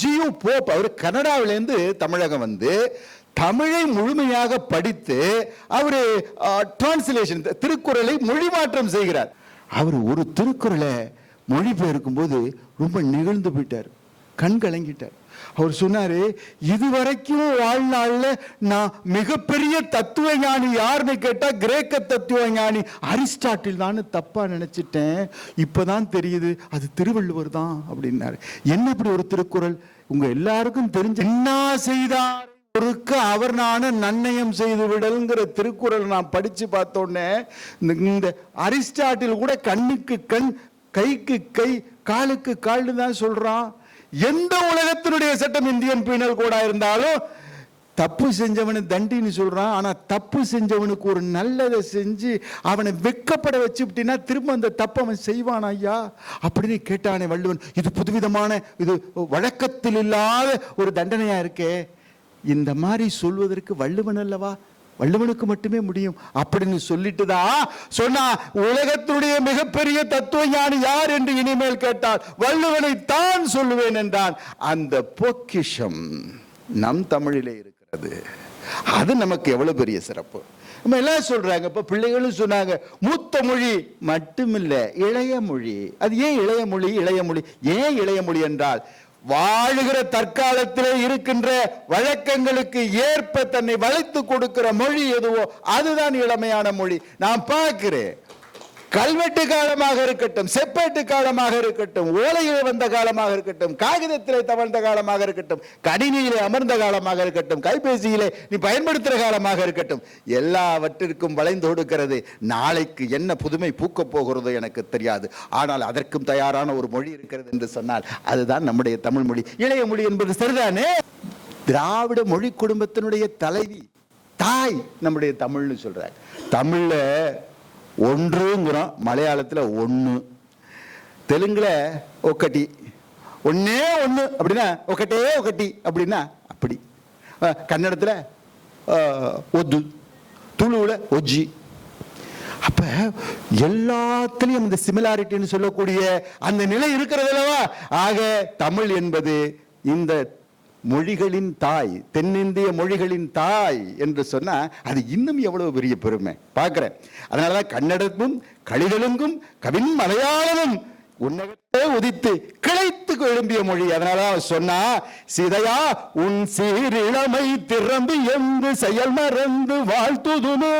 G U Pope அவர் கனடாவிலேருந்து தமிழகம் வந்து தமிழை முழுமையாக படித்து அவர் டிரான்ஸ்லேஷன் திருக்குறளை மொழிமாற்றம் செய்கிறார். அவர் ஒரு திருக்குறளை மொழிபெயர்க்கும் போது ரொம்ப நிகழ்ந்து போயிட்டார். கண் கலங்கிட்டார். அவர் சொன்னாரு இதுவரைக்கும் வாழ்நாள்ல நான் மிகப்பெரிய தத்துவ ஞானி யாருன்னு கேட்டா கிரேக்க தத்துவ ஞானி அரிஸ்டாட்டில் தான் தப்பா நினைச்சிட்டேன். இப்பதான் தெரியுது அது திருவள்ளுவர் தான் அப்படின்னாரு. என்ன இப்படி ஒரு திருக்குறள்? உங்க எல்லாருக்கும் தெரிஞ்ச என்ன செய்தார் ஒருக்க அவர் நான நன்னயம் செய்து விடல்ங்கிற திருக்குறள் நான் படிச்சு பார்த்தோன்னே இந்த- இந்த அரிஸ்டாட்டில் கூட கண்ணுக்கு கண் கைக்கு கை காலுக்கு கால்னு தான் சொல்றான். எந்த உலகத்தினுடைய சட்டம் இந்தியன் பீனல் கூட இருந்தாலும் தப்பு செஞ்சவனு தண்டின்னு சொல்றான். ஆனா தப்பு செஞ்சவனுக்கு ஒரு நல்லதை செஞ்சு அவனை வெக்கப்பட வச்சுக்கிட்டீங்கன்னா திரும்ப அந்த தப்பு அவன் செய்வான் ஐயா. அப்படின்னு கேட்டானே வள்ளுவன். இது புதுவிதமான இது வழக்கத்தில் இல்லாத ஒரு தண்டனையா இருக்கே. இந்த மாதிரி சொல்வதற்கு வள்ளுவன் அல்லவா? வள்ளுவனுக்கு மட்டுமே முடியும். அப்படின்னு சொல்லிட்டுதா சொன்னா உலகத்துடைய மிகப்பெரிய தத்துவ ஞானி யார் என்று இனிமேல் கேட்டால் வள்ளுவனை தான் சொல்லுவேன் என்றான். அந்த பொக்கிஷம் நம் தமிழிலே இருக்கிறது. அது நமக்கு எவ்வளவு பெரிய சிறப்பு. நம்ம எல்லாம் சொல்றாங்க இப்ப பிள்ளைகளும் சொன்னாங்க மூத்த மொழி மட்டுமில்ல இளைய மொழி. அது ஏன் இளைய மொழி இளைய மொழி? ஏன் இளைய மொழி என்றால் வாழுகிற தற்காலத்திலே இருக்கின்ற வழக்கங்களுக்கு ஏற்ப தன்னை வளைத்து கொடுக்கிற மொழி எதுவோ அதுதான் இளமையான மொழி. நான் பார்க்கிறேன். கல்வெட்டு காலமாக இருக்கட்டும் செப்பேட்டு காலமாக இருக்கட்டும் ஓலையில் வந்த காலமாக இருக்கட்டும் காகிதத்திலே தவழ்ந்த காலமாக இருக்கட்டும் கணினியிலே அமர்ந்த காலமாக இருக்கட்டும் கைபேசியிலே நீ பயன்படுத்துகிற காலமாக இருக்கட்டும் எல்லாவற்றிற்கும் வளைந்து கொடுக்கிறது. நாளைக்கு என்ன புதுமை பூக்கப் போகிறதோ எனக்கு தெரியாது. ஆனால் அதற்கும் தயாரான ஒரு மொழி இருக்கிறது என்று சொன்னால் அதுதான் நம்முடைய தமிழ் மொழி. இளைய மொழி என்பது சரிதானே? திராவிட மொழி குடும்பத்தினுடைய தலைவி தாய் நம்முடைய தமிழ்னு சொல்கிறார் தமிழில் ஒன்றுங்கிறோம். மலையாளத்தில் ஒன்று தெலுங்கில் ஒக்கட்டி. ஒன்னே ஒன்று அப்படின்னா ஒக்கட்டே ஒக்கட்டி அப்படின்னா அப்படி. கன்னடத்தில் ஒது. துளுவில் ஒத்து ஒஜ்ஜி அப்போ எல்லாத்துலேயும் இந்த சிமிலாரிட்டின்னு சொல்லக்கூடிய அந்த நிலை இருக்கிறது ஆக தமிழ் என்பது இந்த மொழிகளின் தாய் தென்னிந்திய மொழிகளின் தாய் என்று சொன்னா அது இன்னும் எவ்வளவு பெரிய பெருமை. பார்க்கிறேன். அதனாலதான் கன்னடமும் களிதெலுங்கும் கவின் மலையாளமும் உன்னகத்தே உதித்து கிளைத்து எழும்பிய மொழி. அதனால சொன்னா சிதையா உன் சீரிழமை திறம்பு என்று செயல் மறந்து வாழ்த்துதுமே.